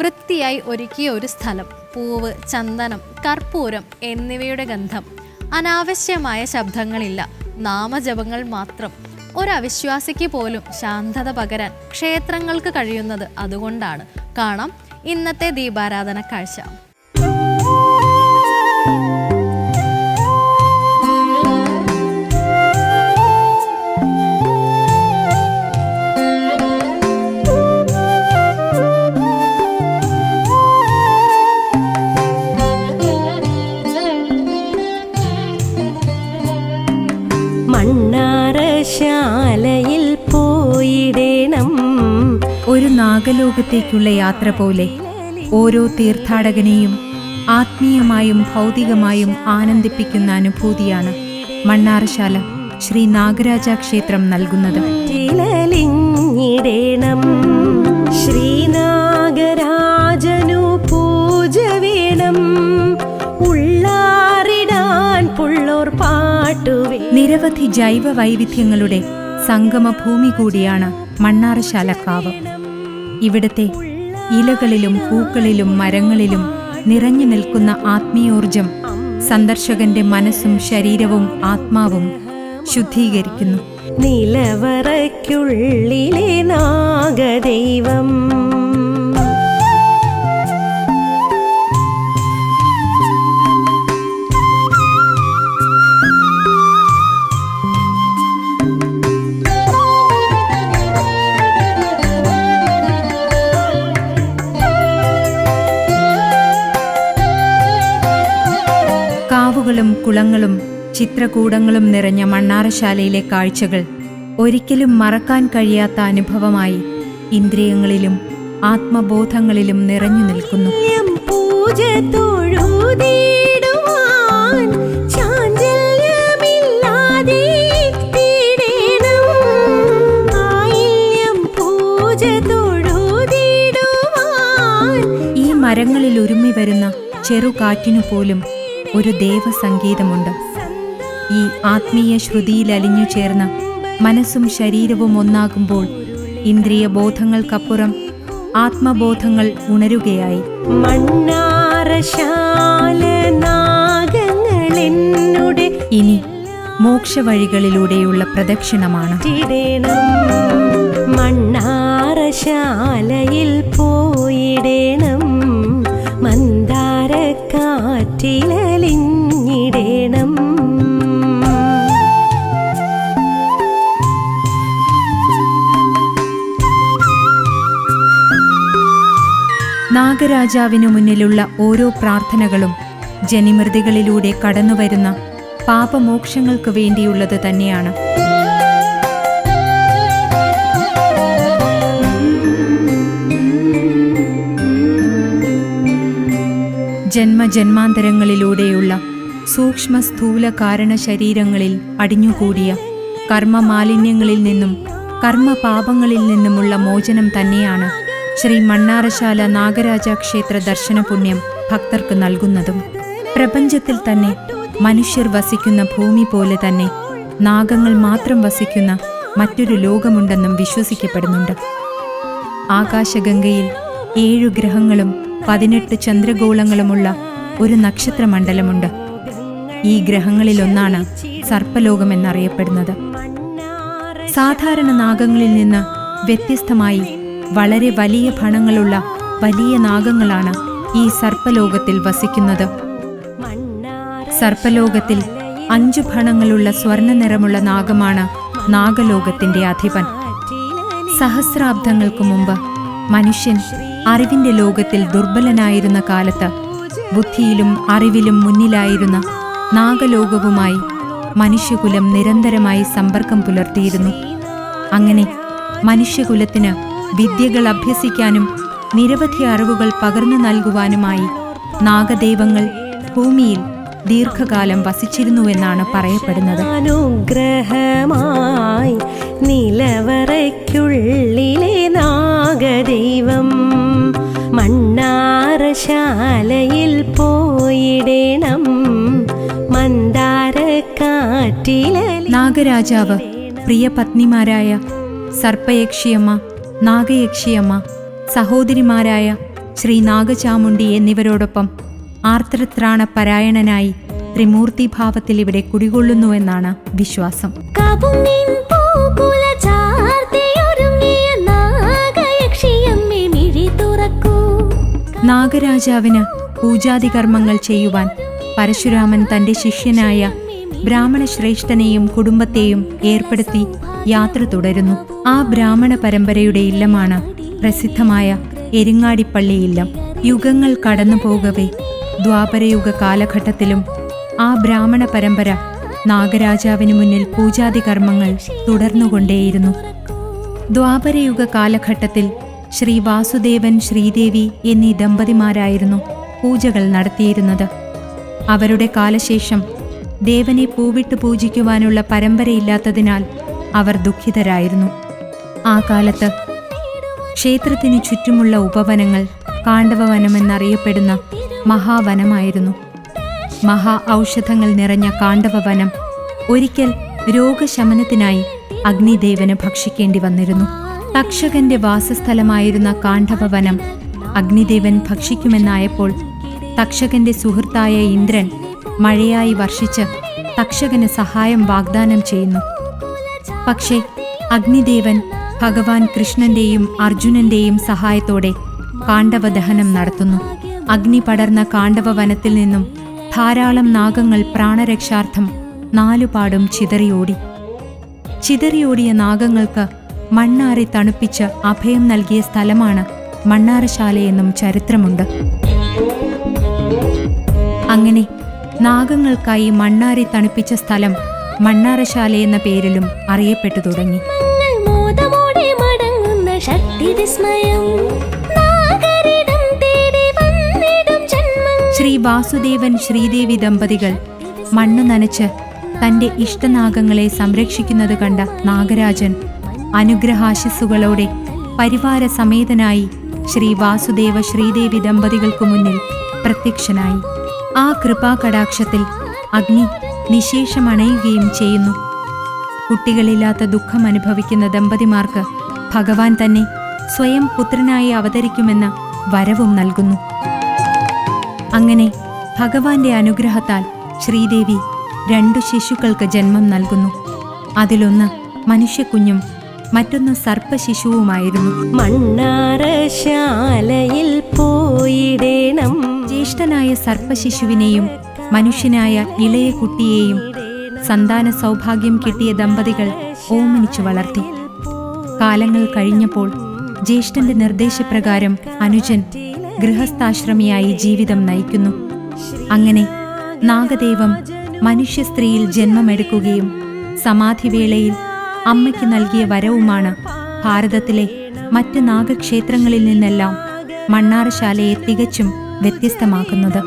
വൃത്തിയായി ഒരുക്കിയ ഒരു സ്ഥലം. പൂവ് ചന്ദനം കർപ്പൂരം എന്നിവയുടെ ഗന്ധം. അനാവശ്യമായ ശബ്ദങ്ങളില്ല. നാമജപങ്ങൾ മാത്രം. ഒരു അവിശ്വാസിക്ക് പോലും ശാന്തത പകരാൻ ക്ഷേത്രങ്ങൾക്ക് കഴിയുന്നത് അതുകൊണ്ടാണ്. കാണാം ഇന്നത്തെ ദീപാരാധന കാഴ്ച. നാഗലോകത്തേക്കുള്ള യാത്ര പോലെ ഓരോ തീർത്ഥാടകനെയും ആത്മീയമായും ഭൗതികമായും ആനന്ദിപ്പിക്കുന്ന അനുഭൂതിയാണ് മണ്ണാറശാല ശ്രീ നാഗരാജ ക്ഷേത്രം നൽകുന്നത്. ചിലലിഞ്ഞിടണം ശ്രീനാഗരാജനു പൂജ വേണം. ഉള്ളാറിടാൻ പുള്ളോർ പാട്ടുവേ നിരവധി ജൈവ വൈവിധ്യങ്ങളുടെ സംഗമഭൂമി കൂടിയാണ് മണ്ണാറശാലക്കാവ് ഇവിടത്തെ ഇലകളിലും പൂക്കളിലും മരങ്ങളിലും നിറഞ്ഞു നിൽക്കുന്ന ആത്മീയോർജം സന്ദർശകന്റെ മനസ്സും ശരീരവും ആത്മാവും ശുദ്ധീകരിക്കുന്നു. നിലവറയ്ക്കുള്ളിലെ നാഗദൈവം കാവുകളും കുളങ്ങളും ചിത്രകൂടങ്ങളും നിറഞ്ഞ മണ്ണാറശാലയിലെ കാഴ്ചകൾ ഒരിക്കലും മറക്കാൻ കഴിയാത്ത അനുഭവമായി ഇന്ദ്രിയങ്ങളിലും ആത്മബോധങ്ങളിലും നിറഞ്ഞു നിൽക്കുന്നു. പൂജ ഈ മരങ്ങളിൽ ഒരുമി വരുന്ന ചെറുകാറ്റിനു പോലും ഒരു ദേവസംഗീതമുണ്ട്. ഈ ആത്മീയ ശ്രുതിയിൽ അലിഞ്ഞു ചേർന്ന മനസ്സും ശരീരവും ഒന്നാകുമ്പോൾ ഇന്ദ്രിയ ബോധങ്ങൾക്കപ്പുറം ആത്മബോധങ്ങൾ ഉണരുകയായി. ഇനി മോക്ഷ ഇനി മോക്ഷവഴികളിലൂടെയുള്ള പ്രദക്ഷിണമാണ്. മണ്ണാറശാലയിൽ പോയിടണം. മന്ദാരക്കാറ്റിലലിഞ്ഞിടണം നാഗരാജാവിനു മുന്നിലുള്ള ഓരോ പ്രാർത്ഥനകളും ജനിമൃതികളിലൂടെ കടന്നുവരുന്ന പാപമോക്ഷങ്ങൾക്ക് വേണ്ടിയുള്ളത് തന്നെയാണ്. ജന്മജന്മാന്തരങ്ങളിലൂടെയുള്ള സൂക്ഷ്മ സ്ഥൂല കാരണ ശരീരങ്ങളിൽ അടിഞ്ഞുകൂടിയ കർമ്മമാലിന്യങ്ങളിൽ നിന്നും കർമ്മപാപങ്ങളിൽ നിന്നുമുള്ള മോചനം തന്നെയാണ് ശ്രീ മണ്ണാറശാല നാഗരാജ ക്ഷേത്ര ദർശന പുണ്യം ഭക്തർക്ക് നൽകുന്നതും. പ്രപഞ്ചത്തിൽ തന്നെ മനുഷ്യർ വസിക്കുന്ന ഭൂമി പോലെ തന്നെ നാഗങ്ങൾ മാത്രം വസിക്കുന്ന മറ്റൊരു ലോകമുണ്ടെന്നും വിശ്വസിക്കപ്പെടുന്നുണ്ട്. ആകാശഗംഗയിൽ ഏഴു ഗ്രഹങ്ങളും പതിനെട്ട് ചന്ദ്രഗോളങ്ങളുമുള്ള ഒരു നക്ഷത്രമണ്ഡലമുണ്ട്. ഈ ഗ്രഹങ്ങളിലൊന്നാണ് സർപ്പലോകം എന്നറിയപ്പെടുന്നത് സാധാരണ നാഗങ്ങളിൽ നിന്ന് വ്യത്യസ്തമായി വളരെ വലിയ ഫണങ്ങളുള്ള വലിയ നാഗങ്ങളാണ് ഈ സർപ്പലോകത്തിൽ വസിക്കുന്നത്. സർപ്പലോകത്തിൽ അഞ്ചു ഫണങ്ങളുള്ള സ്വർണ നിറമുള്ള നാഗമാണ് നാഗലോകത്തിന്റെ അധിപൻ. സഹസ്രാബ്ദങ്ങൾക്ക് മുമ്പ് മനുഷ്യൻ അറിവിന്റെ ലോകത്തിൽ ദുർബലനായിരുന്ന കാലത്ത് ബുദ്ധിയിലും അറിവിലും മുന്നിലായിരുന്ന നാഗലോകവുമായി മനുഷ്യകുലം നിരന്തരമായി സമ്പർക്കം പുലർത്തിയിരുന്നു. അങ്ങനെ മനുഷ്യകുലത്തിന് വിദ്യകൾ അഭ്യസിക്കാനും നിരവധി അറിവുകൾ പകർന്നു നൽകുവാനുമായി നാഗദൈവങ്ങൾ ഭൂമിയിൽ ദീർഘകാലം വസിച്ചിരുന്നുവെന്നാണ് പറയപ്പെടുന്നത്. അനുഗ്രഹമായി നിലവറയ്ക്കുള്ളിലെ മണ്ണാറശാലയിൽ പോയിടണം. മന്ദാരക്കാറ്റിലലി നാഗരാജാവ് പ്രിയ പത്നിമാരായ സർപ്പയക്ഷിയമ്മ നാഗയക്ഷിയമ്മ സഹോദരിമാരായ ശ്രീ നാഗചാമുണ്ടി എന്നിവരോടൊപ്പം ത്രിമൂർത്തി ഭാവത്തിൽ ഇവിടെ കുടികൊള്ളുന്നുവെന്നാണ് വിശ്വാസം. നാഗരാജാവിന് പൂജാതി കർമ്മങ്ങൾ ചെയ്യുവാൻ പരശുരാമൻ തന്റെ ശിഷ്യനായ ബ്രാഹ്മണ ശ്രേഷ്ഠനെയും കുടുംബത്തെയും ഏർപ്പെടുത്തി യാത്ര തുടരുന്നു. ആ ബ്രാഹ്മണ പരമ്പരയുടെ ഇല്ലമാണ് പ്രസിദ്ധമായ എരിങ്ങാടിപ്പള്ളി ഇല്ലം. യുഗങ്ങൾ കടന്നു പോകവേ ദ്വാപരയുഗ കാലഘട്ടത്തിലും ആ ബ്രാഹ്മണ പരമ്പര നാഗരാജാവിന് മുന്നിൽ പൂജാതി കർമ്മങ്ങൾ തുടർന്നുകൊണ്ടേയിരുന്നു. ദ്വാപരയുഗ കാലഘട്ടത്തിൽ ശ്രീ വാസുദേവൻ ശ്രീദേവി എന്നീ ദമ്പതിമാരായിരുന്നു പൂജകൾ നടത്തിയിരുന്നത്. അവരുടെ കാലശേഷം ദേവനെ പൂവിട്ട് പൂജിക്കുവാനുള്ള പരമ്പരയില്ലാത്തതിനാൽ അവർ ദുഃഖിതരായിരുന്നു. ആ കാലത്ത് ക്ഷേത്രത്തിന് ചുറ്റുമുള്ള ഉപവനങ്ങൾ കാണ്ഡവവനമെന്നറിയപ്പെടുന്ന മഹാവനമായിരുന്നു. മഹാ ഔഷധങ്ങൾ നിറഞ്ഞ കാണ്ഡവവനം ഒരിക്കൽ രോഗശമനത്തിനായി അഗ്നിദേവന് ഭക്ഷിക്കേണ്ടി വന്നിരുന്നു. തക്ഷകന്റെ വാസസ്ഥലമായിരുന്ന കാണ്ഡവവനം അഗ്നിദേവൻ ഭക്ഷിക്കുമെന്നായപ്പോൾ തക്ഷകന്റെ സുഹൃത്തായ ഇന്ദ്രൻ മഴയായി വർഷിച്ച് തക്ഷകന് സഹായം വാഗ്ദാനം ചെയ്യുന്നു. പക്ഷേ അഗ്നിദേവൻ ഭഗവാൻ കൃഷ്ണന്റെയും അർജുനന്റെയും സഹായത്തോടെ കാണ്ഡവദഹനം നടത്തുന്നു. അഗ്നി പടർന്ന കാണ്ഡവ വനത്തിൽ നിന്നും ധാരാളം നാഗങ്ങൾ പ്രാണരക്ഷാർത്ഥം നാലുപാടും ചിതറിയോടി. ചിതറിയോടിയ നാഗങ്ങൾക്ക് മണ്ണാറി തണുപ്പിച്ച് അഭയം നൽകിയ സ്ഥലമാണ് മണ്ണാറശാലയെന്നും ചരിത്രമുണ്ട്. അങ്ങനെ നാഗങ്ങൾക്കായി മണ്ണാറി തണുപ്പിച്ച സ്ഥലം മണ്ണാറശാല എന്ന പേരിലും അറിയപ്പെട്ടു തുടങ്ങി. ശ്രീ വാസുദേവൻ ശ്രീദേവി ദമ്പതികൾ മണ്ണ് നനച്ച് തന്റെ ഇഷ്ടനാഗങ്ങളെ സംരക്ഷിക്കുന്നത് കണ്ട നാഗരാജൻ അനുഗ്രഹാശിസ്സുകളോടെ പരിവാര സമേതനായി ശ്രീ വാസുദേവ ശ്രീദേവി ദമ്പതികൾക്കു മുന്നിൽ പ്രത്യക്ഷനായി. ആ കൃപാകടാക്ഷത്തിൽ അഗ്നി നിശേഷമണയുകയും ചെയ്യുന്നു. കുട്ടികളില്ലാത്ത ദുഃഖം അനുഭവിക്കുന്ന ദമ്പതിമാർക്ക് ഭഗവാൻ തന്നെ സ്വയം പുത്രനായി അവതരിക്കുമെന്ന വരവും നൽകുന്നു. അങ്ങനെ ഭഗവാന്റെ അനുഗ്രഹത്താൽ ശ്രീദേവി രണ്ടു ശിശുക്കൾക്ക് ജന്മം നൽകുന്നു. അതിലൊന്ന് മനുഷ്യക്കുഞ്ഞും മറ്റൊന്ന് സർപ്പശിശുവുമായിരുന്നു. മണ്ണാറശാലയിൽ പോയിടേണം. ജ്യേഷ്ഠനായ സർപ്പശിശുവിനെയും മനുഷ്യനായ ഇളയ കുട്ടിയെയും സന്താന സൗഭാഗ്യം കിട്ടിയ ദമ്പതികൾ ഓമനിച്ചു വളർത്തി. കാലങ്ങൾ കഴിഞ്ഞപ്പോൾ ജ്യേഷ്ഠന്റെ നിർദ്ദേശപ്രകാരം അനുജൻ ഗൃഹസ്ഥാശ്രമിയായി ജീവിതം നയിക്കുന്നു. അങ്ങനെ നാഗദേവം മനുഷ്യ സ്ത്രീയിൽ ജന്മമെടുക്കുകയും സമാധിവേളയിൽ അമ്മയ്ക്ക് നൽകിയ വരവുമാണ് ഭാരതത്തിലെ മറ്റ് നാഗക്ഷേത്രങ്ങളിൽ നിന്നെല്ലാം മണ്ണാറശാലയെ തികച്ചും വ്യത്യസ്തമാക്കുന്നത്.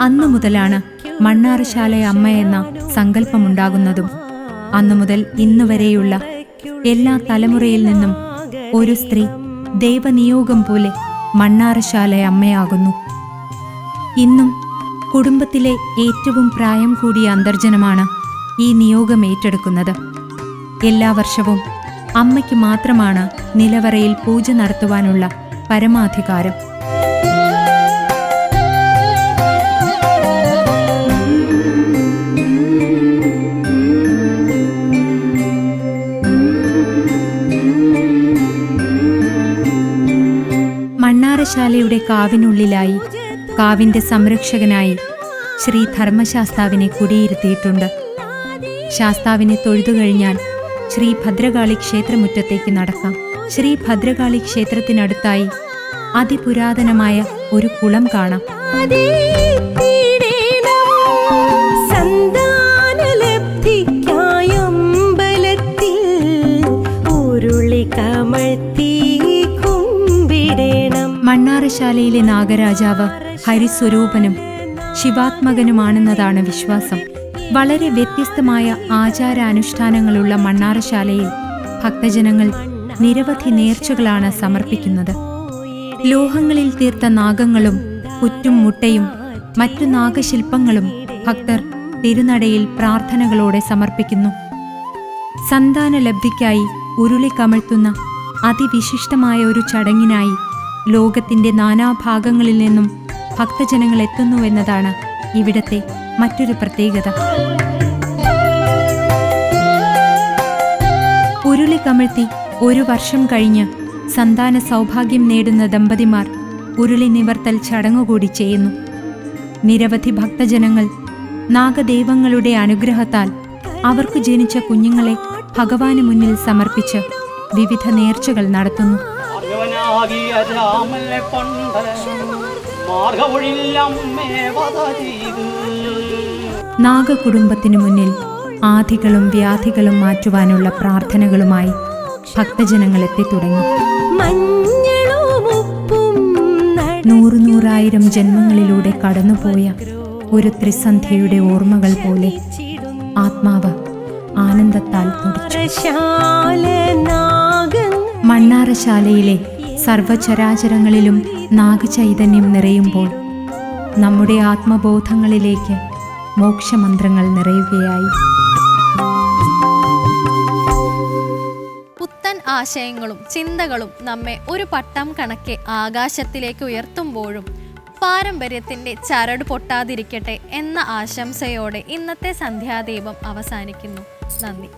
അന്നു മുതലാണ് മണ്ണാറശാല അമ്മ എന്ന സങ്കല്പമുണ്ടാകുന്നതും അന്നു മുതൽ ഇന്നു വരെയുള്ള എല്ലാ തലമുറയിൽ നിന്നും ഒരു സ്ത്രീ ദൈവനിയോഗം പോലെ മണ്ണാറശാല അമ്മയാകുന്നു. ഇന്നും കുടുംബത്തിലെ ഏറ്റവും പ്രായം കൂടിയ അന്തർജനമാണ് ഈ നിയോഗം ഏറ്റെടുക്കുന്നത്. എല്ലാ വർഷവും അമ്മയ്ക്ക് മാത്രമാണ് നിലവറയിൽ പൂജ നടത്തുവാനുള്ള പരമാധികാരം. മണ്ണാറശാലയുടെ കാവിനുള്ളിലായി കാവിന്റെ സംരക്ഷകനായി ശ്രീ ധർമ്മശാസ്താവിനെ കുടിയിരുത്തിയിട്ടുണ്ട്. ശാസ്താവിനെ തൊഴുതു കഴിഞ്ഞാൽ ശ്രീ ഭദ്രകാളി ക്ഷേത്രമുറ്റത്തേക്ക് നടക്കാം. ശ്രീ ഭദ്രകാളി ക്ഷേത്രത്തിനടുത്തായി അതിപുരാതനമായ ഒരു കുളം കാണാം. മണ്ണാറശാലയിലെ നാഗരാജാവ് ഹരിസ്വരൂപനും ശിവാത്മകനുമാണെന്നതാണ് വിശ്വാസം. വളരെ വ്യത്യസ്തമായ ആചാരാനുഷ്ഠാനങ്ങളുള്ള മണ്ണാറശാലയിൽ ഭക്തജനങ്ങൾ നിരവധി നേർച്ചകളാണ് സമർപ്പിക്കുന്നത്. ലോഹങ്ങളിൽ തീർത്ത നാഗങ്ങളും പുറ്റും മുട്ടയും മറ്റു നാഗശില്പങ്ങളും ഭക്തർ തിരുനടയിൽ പ്രാർത്ഥനകളോടെ സമർപ്പിക്കുന്നു. സന്താനലബ്ധിക്കായി ഉരുളി കമഴ്ത്തുന്ന അതിവിശിഷ്ടമായ ഒരു ചടങ്ങിനായി ലോകത്തിന്റെ നാനാഭാഗങ്ങളിൽ നിന്നും ഭക്തജനങ്ങൾ എത്തുന്നു എന്നതാണ് ഇവിടത്തെ മറ്റൊരു പ്രത്യേകത. ഉരുളി കമിഴ്ത്തി ഒരു വർഷം കഴിഞ്ഞ് സന്താന സൗഭാഗ്യം നേടുന്ന ദമ്പതിമാർ ഉരുളി നിവർത്തൽ ചടങ്ങുകൂടി ചെയ്യുന്നു. നിരവധി ഭക്തജനങ്ങൾ നാഗദേവങ്ങളുടെ അനുഗ്രഹത്താൽ അവർക്ക് ജനിച്ച കുഞ്ഞുങ്ങളെ ഭഗവാന് മുന്നിൽ സമർപ്പിച്ച് വിവിധ നേർച്ചകൾ നടത്തുന്നു. നാഗകുടുംബത്തിനു മുന്നിൽ ആധികളും വ്യാധികളും മാറ്റുവാനുള്ള പ്രാർത്ഥനകളുമായി ഭക്തജനങ്ങൾ എത്തിത്തുടങ്ങി മഞ്ഞളും ഉപ്പും നൂറു നൂറായിരം ജന്മങ്ങളിലൂടെ കടന്നുപോയ ഒരു ത്രിസന്ധ്യയുടെ ഓർമ്മകൾ പോലെ ആത്മാവ് ആനന്ദത്താൽ മണ്ണാറശാലയിലെ സർവചരാചരങ്ങളിലും നാഗചൈതന്യം നിറയുമ്പോൾ നമ്മുടെ ആത്മബോധങ്ങളിലേക്ക് മോക്ഷമന്ത്രങ്ങൾ നിറയുകയായി. പുത്തൻ ആശയങ്ങളും ചിന്തകളും നമ്മെ ഒരു പട്ടം കണക്കെ ആകാശത്തിലേക്ക് ഉയർത്തുമ്പോഴും പാരമ്പര്യത്തിന്റെ ചരട് പൊട്ടാതിരിക്കട്ടെ എന്ന ആശംസയോടെ ഇന്നത്തെ സന്ധ്യാദീപം അവസാനിക്കുന്നു. നന്ദി.